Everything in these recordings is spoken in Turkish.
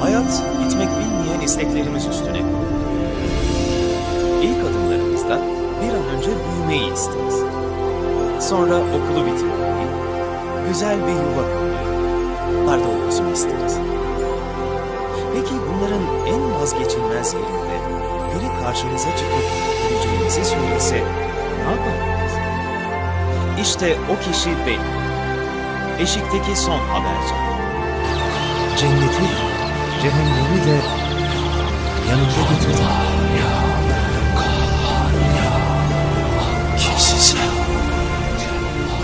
Hayat, bitmek bilmeyen isteklerimiz üstüne kurulu. İlk adımlarımızda bir an önce büyümeyi isteriz. Sonra okulu bitirmeyi, güzel bir yuva kurmayı, pardon olsun isteriz. Bunların en vazgeçilmez yerinde biri karşınıza çıkıp güleceğinizi söylese ne yapardınız? İşte o kişi benim. Eşikteki son haberci. Cenneti cehennemi de yanında getirdim.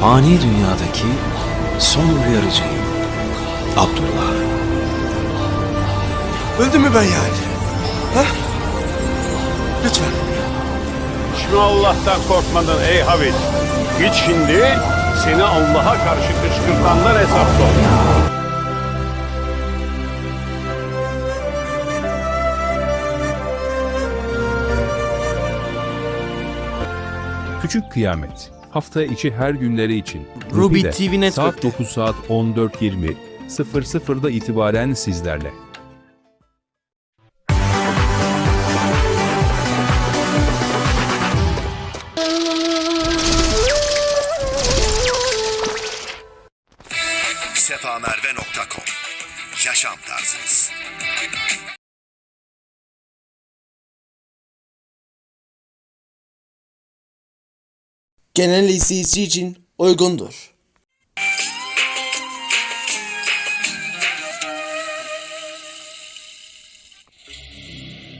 Fani dünyadaki son uyarıcıyım. Abdullah. Öldü mü ben yani? Ha? Lütfen. Mi Allah'tan korkmadın ey Havid? Git şimdi seni Allah'a karşı kışkırtanlar hesap sor. Küçük Kıyamet. Hafta içi her günleri için. Ruby Ruby'de TV Network'te. Saat 9 saat 14.20 00'da itibaren sizlerle. sefamerve.com Yaşam tarzınız. genel izleyici için uygundur.